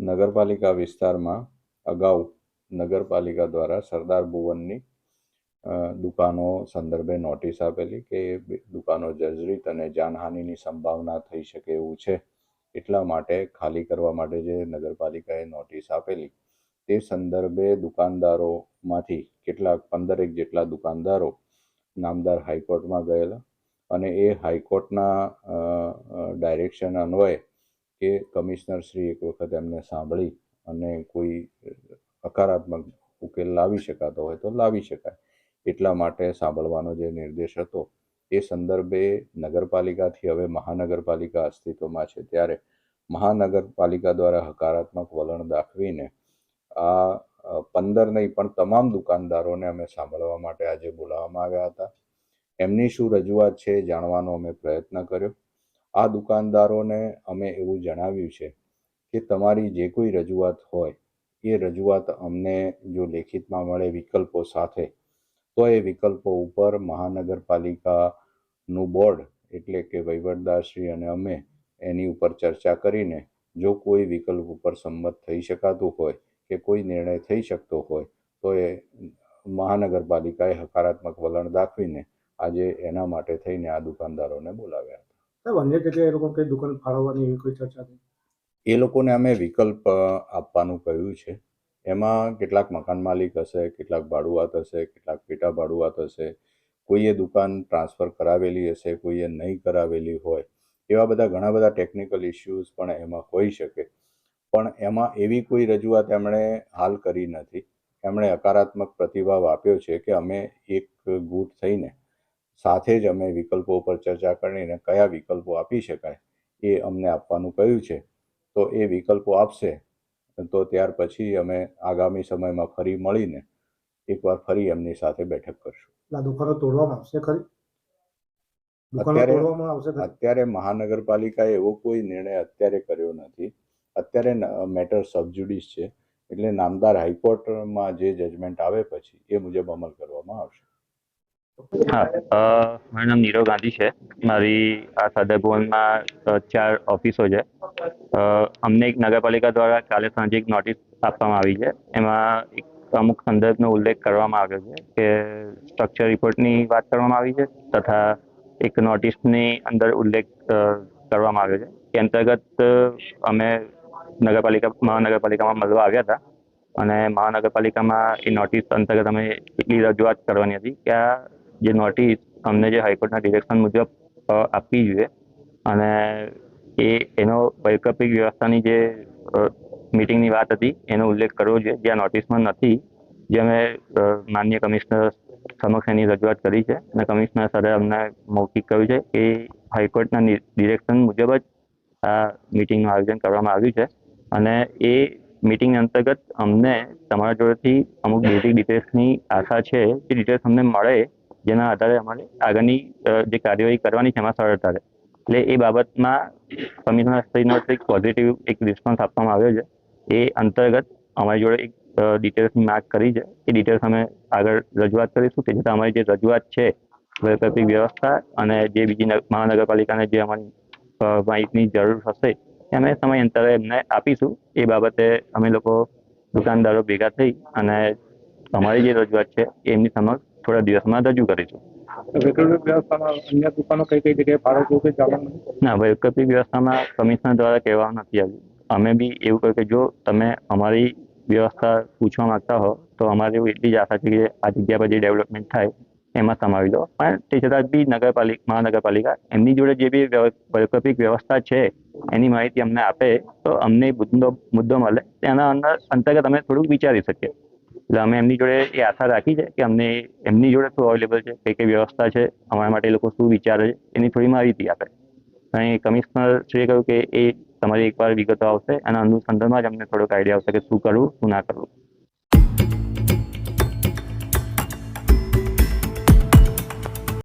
નગરપાલિકા વિસ્તારમાં અગાઉ નગરપાલિકા દ્વારા સરદાર ભુવનની દુકાનો સંદર્ભે નોટિસ આપેલી કે એ દુકાનો જર્જરિત અને જાનહાનિની સંભાવના થઈ શકે એવું છે. એટલા માટે ખાલી કરવા માટે જે નગરપાલિકાએ નોટિસ આપેલી, તે સંદર્ભે દુકાનદારોમાંથી કેટલાક પંદરેક જેટલા દુકાનદારો નામદાર હાઈકોર્ટમાં ગયેલા અને એ હાઈકોર્ટના ડાયરેક્શન અન્વયે કે કમિશનર શ્રી એક વખત એમને સાંભળી અને કોઈ હકારાત્મક ઉકેલ લાવી શકાતો હોય તો લાવી શકાય. એટલા માટે સાંભળવાનો જે નિર્દેશ હતો એ સંદર્ભે નગરપાલિકાથી હવે મહાનગરપાલિકા અસ્તિત્વમાં છે ત્યારે મહાનગરપાલિકા દ્વારા હકારાત્મક વલણ દાખવીને આ પંદર નહીં પણ તમામ દુકાનદારોને અમે સાંભળવા માટે આજે બોલાવવામાં આવ્યા હતા. એમની શું રજૂઆત છે જાણવાનો અમે પ્રયત્ન કર્યો. આ દુકાનદારોને અમે એવું જણાવ્યું છે કે તમારી જે કોઈ રજૂઆત હોય, એ રજૂઆત અમને જો લેખિતમાં મળે વિકલ્પો સાથે, તો એ વિકલ્પો ઉપર મહાનગરપાલિકાનું બોર્ડ એટલે કે વહીવટદારશ્રી અને અમે એની ઉપર ચર્ચા કરીને જો કોઈ વિકલ્પ ઉપર સંમત થઈ શકાતું હોય કે કોઈ નિર્ણય થઈ શકતો હોય, તો એ મહાનગરપાલિકાએ હકારાત્મક વલણ દાખવીને આજે એના માટે થઈને આ દુકાનદારોને બોલાવ્યા હતા. સાહેબ, અન્ય જગ્યાએ એ લોકો કઈ દુકાન ફાળવવાની એવી કોઈ ચર્ચા થઈ? એ લોકોને અમે વિકલ્પ આપવાનું કહ્યું છે. એમાં કેટલાક મકાન માલિક હશે, કેટલાક ભાડુઆત હશે, કેટલાક પેટા ભાડુઆત હશે. કોઈએ દુકાન ટ્રાન્સફર કરાવેલી હશે, કોઈએ નહીં કરાવેલી હોય. એવા બધા ઘણા બધા ટેકનિકલ ઇશ્યુઝ પણ એમાં હોઈ શકે. પણ એમાં એવી કોઈ રજૂઆત એમણે હાલ કરી નથી. એમણે હકારાત્મક પ્રતિભાવ આપ્યો છે કે અમે એક ગુટ થઈને સાથે જ અમે વિકલ્પો પર ચર્ચા કરીને કયા વિકલ્પો આપી શકાય એ અમને આપવાનું કહ્યું છે. તો એ વિકલ્પો આપશે તો ત્યાર પછી અમે આગામી સમયમાં ફરી મળીને એકવાર ફરી એમની સાથે બેઠક કરશું. દુકાનો તોડવામાં આવશે ખરી? અત્યારે- અત્યારે મહાનગરપાલિકાએ એવો કોઈ નિર્ણય અત્યારે કર્યો નથી. અત્યારે મેટર સબજુડિસ છે એટલે નામદાર હાઈકોર્ટમાં જે જજમેન્ટ આવે પછી એ મુજબ અમલ કરવામાં આવશે. હા મારું નામ નીરવ ગાંધી છે. મારી આ સાદર ભવનમાં ચાર ઓફિસો છે. અમને એક નગરપાલિકા દ્વારા કાલે સાંજે એક નોટિસ આપવામાં આવી છે. એમાં એક અમુક સંદર્ભનો ઉલ્લેખ કરવામાં આવ્યો છે કે સ્ટ્રક્ચર રિપોર્ટની વાત કરવામાં આવી છે તથા એક નોટિસની અંદર ઉલ્લેખ કરવામાં આવ્યો છે. એ અંતર્ગત અમે નગરપાલિકા, મહાનગરપાલિકામાં મળવા આવ્યા હતા અને મહાનગરપાલિકામાં એ નોટિસ અંતર્ગત અમે એટલી રજૂઆત કરવાની હતી કે આ જે નોટિસ અમને જે હાઈકોર્ટના ડિરેક્શન મુજબ આપવી જોઈએ અને એ, એનો વૈકલ્પિક વ્યવસ્થાની જે મિટિંગની વાત હતી, એનો ઉલ્લેખ કરવો જોઈએ. જે આ નોટિસમાં નથી, જે અમે માન્ય કમિશનર સમક્ષ એની રજૂઆત કરી છે અને કમિશનર સરે અમને મૌખિક કહ્યું છે કે હાઈકોર્ટના ડિરેક્શન મુજબ જ આ મિટિંગનું આયોજન કરવામાં આવ્યું છે અને એ મિટિંગ અંતર્ગત અમને તમારા જોડેથી અમુક બેઝિક ડિટેલ્સની આશા છે એ ડિટેલ્સ અમને મળે જેના આધારે અમારે આગળની જે કાર્યવાહી કરવાની છે એમાં સરળતા રહે. એટલે એ બાબતમાં કમિશનરશ્રીનો એક પોઝિટિવ એક રિસ્પોન્સ આપવામાં આવ્યો છે. એ અંતર્ગત અમારી જોડે એક ડિટેલ્સની માગ કરી છે. એ ડિટેલ્સ અમે આગળ રજૂઆત કરીશું. કે જેથી અમારી જે રજૂઆત છે, વૈકલ્પિક વ્યવસ્થા અને જે બીજી નગ- મહાનગરપાલિકાને જે અમારી માહિતીની જરૂર હશે, એ અમે સમયાંતરે એમને આપીશું. એ બાબતે અમે લોકો દુકાનદારો ભેગા થઈ અને અમારી જે રજૂઆત છે, એમની સમક્ષ થોડા દિવસમાં રજૂ કરીશું. અન્ય દુકાનો કઈ કઈ જગ્યાએ ફાળવવું કે જવાનું નથી? ના વૈકલ્પિક વ્યવસ્થામાં કમિશનર દ્વારા કહેવામાં નથી આવ્યું. અમે બી એવું કહ્યું કે જો તમે અમારી વ્યવસ્થા પૂછવા માંગતા હો તો અમારે એવું એટલી જ આશા છે કે આ જગ્યા પર જે ડેવલપમેન્ટ થાય એમાં સમાવી લો. પણ તે છતાં બી નગરપાલિકા મહાનગરપાલિકા એમની જોડે જે બી વૈકલ્પિક વ્યવસ્થા છે એની માહિતી અમને આપે તો અમને મુદ્દો મુદ્દો મળે. તેના અંદર અંતર્ગત અમે થોડુંક વિચારી શકીએ. એટલે અમે એમની જોડે એ આશા રાખી છે કે અમને એમની જોડે શું અવેલેબલ છે, કઈ કઈ વ્યવસ્થા છે, અમારા માટે એ લોકો શું વિચારે છે, એની થોડી માહિતી આપે. અને કમિશનર શ્રીએ કહ્યું કે એ તમારી એકવાર વિગતો આવશે અને અનુસંધાનમાં જ અમને થોડોક આઈડિયા આવશે કે શું કરવું, શું ના કરવું.